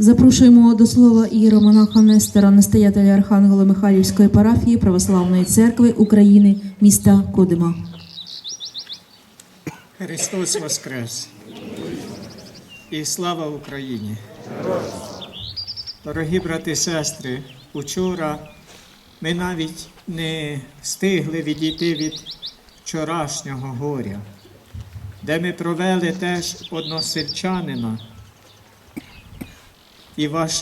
Запрошуємо до слова ієромонаха Нестора, настоятеля Архангела Михайлівської парафії Православної церкви України міста Кодима. Христос Воскрес! І слава Україні! Дорогі брати і сестри, учора ми навіть не встигли відійти від вчорашнього горя, де ми провели теж односельчанина Іваш...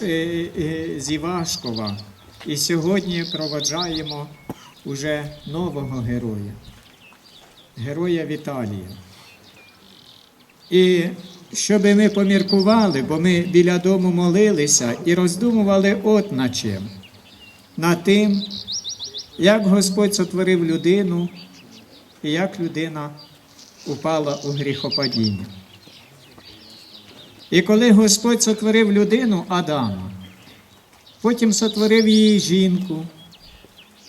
з Івашкова. І сьогодні проводжаємо уже нового героя, героя Віталія. І щоб ми поміркували, бо ми біля дому молилися і роздумували от на чим. На тим, як Господь сотворив людину і як людина упала у гріхопадіння. І коли Господь сотворив людину Адама, потім сотворив її жінку,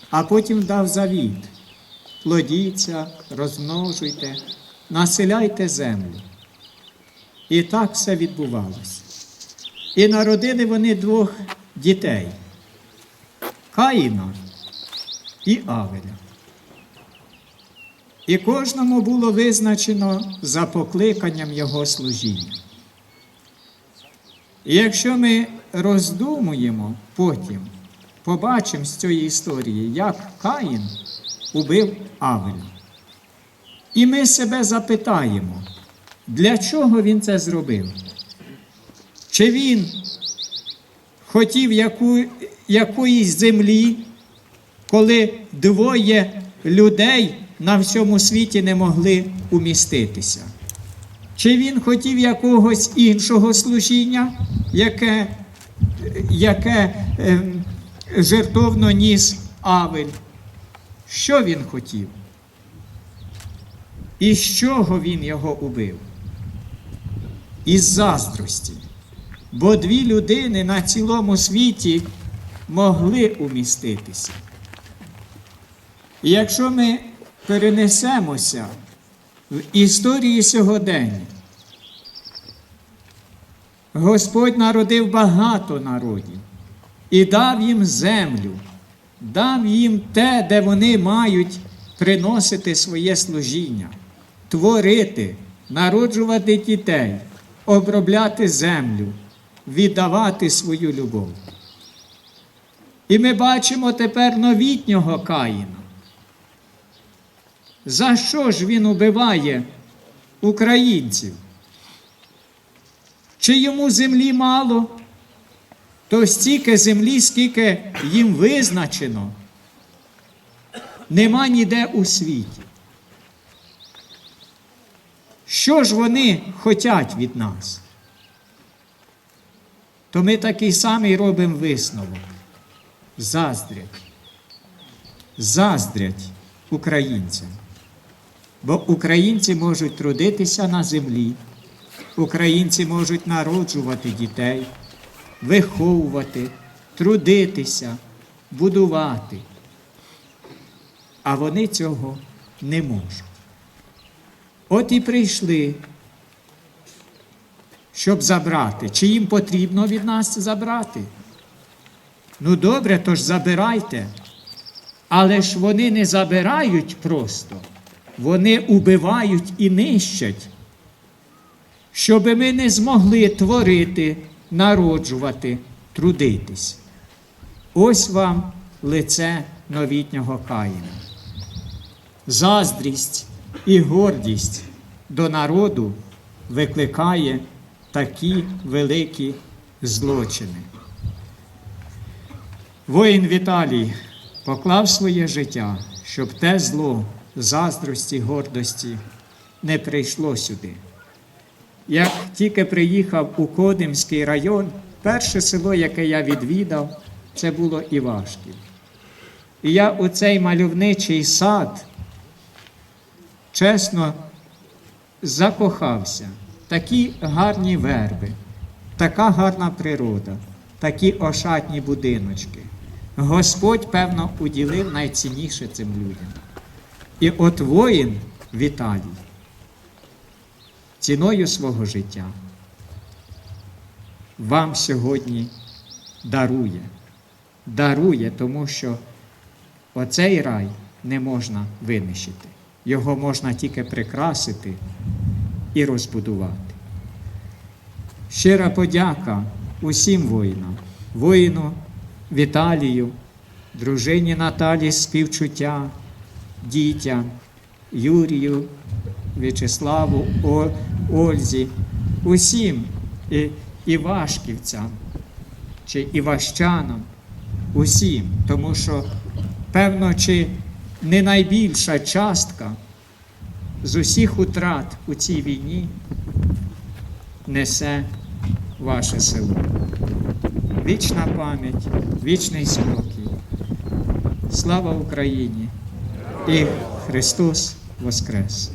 а потім дав завіт. Плодіться, розмножуйте, населяйте землю. І так все відбувалося. І народили вони двох дітей Каїна і Авеля. І кожному було визначено за покликанням його служіння. І якщо ми роздумуємо потім, побачимо з цієї історії, як Каїн убив Авеля. І ми себе запитаємо, для чого він це зробив? Чи він хотів яку, якоїсь землі, коли двоє людей на всьому світі не могли уміститися? Чи він хотів якогось іншого служіння, яке, яке ем, жертовно ніс Авель? Що він хотів? І з чого він його убив? Із заздрості. Бо дві людини на цілому світі могли уміститися. І якщо ми перенесемося в історії сьогодення, Господь народив багато народів і дав їм землю, дав їм те, де вони мають приносити своє служіння, творити, народжувати дітей, обробляти землю, віддавати свою любов. І ми бачимо тепер новітнього Каїна. За що ж він убиває українців? Чи йому землі мало? То стільки землі, скільки їм визначено, нема ніде у світі. Що ж вони хочуть від нас? То ми такий самий робимо висновок. Заздрять. Заздрять українцям. Бо українці можуть трудитися на землі, українці можуть народжувати дітей, виховувати, трудитися, будувати. А вони цього не можуть. От і прийшли, щоб забрати. Чи їм потрібно від нас забрати? Ну добре, то ж забирайте. Але ж вони не забирають просто, вони убивають і нищать, щоб ми не змогли творити, народжувати, трудитись. Ось вам лице новітнього Каїна. Заздрість і гордість до народу викликає такі великі злочини. Воїн Віталій поклав своє життя, щоб те зло заздрості, гордості не прийшло сюди. Як тільки приїхав у Кодимський район, перше село, яке я відвідав, це було Івашків. І я у цей мальовничий сад чесно закохався. Такі гарні верби, така гарна природа, такі ошатні будиночки. Господь, певно, уділив найцінніше цим людям. І от воїн Віталій ціною свого життя вам сьогодні дарує. Дарує, тому що оцей рай не можна винищити. Його можна тільки прикрасити і розбудувати. Щира подяка усім воїнам, воїну Віталію, дружині Наталі співчуття, дітям, Юрію, В'ячеславу, Ользі, усім і, івашківцям чи іващанам, усім, тому що, певно, чи не найбільша частка з усіх утрат у цій війні несе ваше село. Вічна пам'ять, вічний спокій. Слава Україні! І Христос Воскрес!